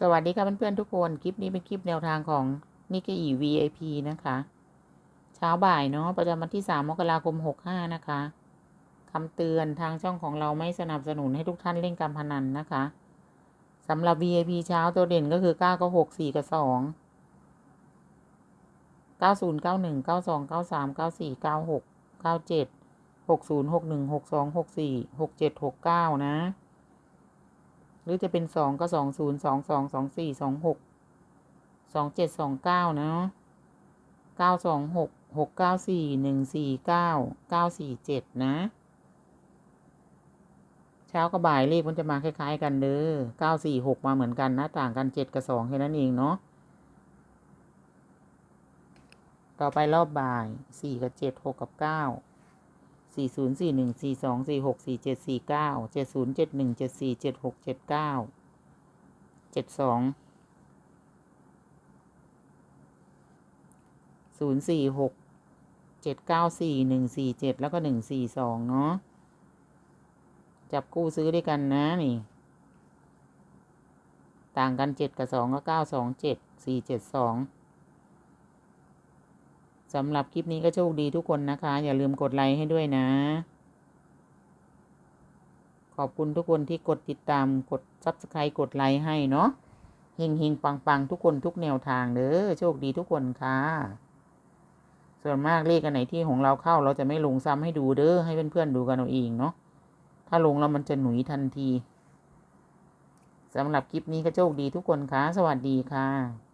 สวัสดีค่ะเพื่อนๆทุกคน คลิปนี้เป็นคลิปแนวทางของนิกเกอี VIP นะคะ เช้าบ่ายเนาะประจำวันที่ 3 มกราคม 65 นะคะคำเตือนทางช่องของเราไม่สนับสนุนให้ทุกท่านเล่นการพนันนะคะสำหรับ VIP เช้าตัวเด่นก็คือ 9ก็6 4 กับ 2 90 91 92 93 94 96 97 60 61 62 64 67 69 นะ หรือจะเป็นสองก็สองศูนย์สองสองสองสี่สองหกสองเจ็ดสองเก้านะเก้าสองหกหกเก้าสี่หนึ่งสี่เก้าเก้าสี่เจ็ดนะ เช้ากับบ่ายเลขมันจะมาคล้ายๆ กันเด้อเก้าสี่หกมาเหมือนกันนะ ต่างกันเจ็ดกับสองแค่นั้นเองเนาะต่อไปรอบบ่ายสี่กับเจ็ดหกกับเก้า สี่ศูนย์สี่หนึ่งสี่สองสี่หกสี่เจ็ดสี่เก้าเจ็ดศูนย์เจ็ดหนึ่งเจ็ดสี่เจ็ดหกเจ็ดเก้าเจ็ดสองศูนย์สี่หกเจ็ดเก้าสี่หนึ่งสี่เจ็ดแล้วก็หนึ่งสี่สองเนาะจับคู่ซื้อด้วยกันนะนี่ ต่างกันเจ็ดกับสองก็เก้าสองเจ็ดสี่เจ็ดสอง สำหรับคลิปนี้ก็โชคดีทุกคนนะคะ อย่าลืมกดไลค์ให้ด้วยนะ ขอบคุณทุกคนที่กดติดตามกด subscribe กดไลค์ให้เนาะเฮงเฮงปังปังทุกคนทุกแนวทางเด้อโชคดีทุกคนค่ะ ส่วนมากเลขอันไหนที่ของเราเข้าเราจะไม่ลงซ้ำให้ดูเด้อให้เพื่อนๆดูกันเอาเองเนาะถ้าลงแล้วมันจะหนุยทันทีสำหรับคลิปนี้ก็โชคดีทุกคนค่ะ สวัสดีค่ะ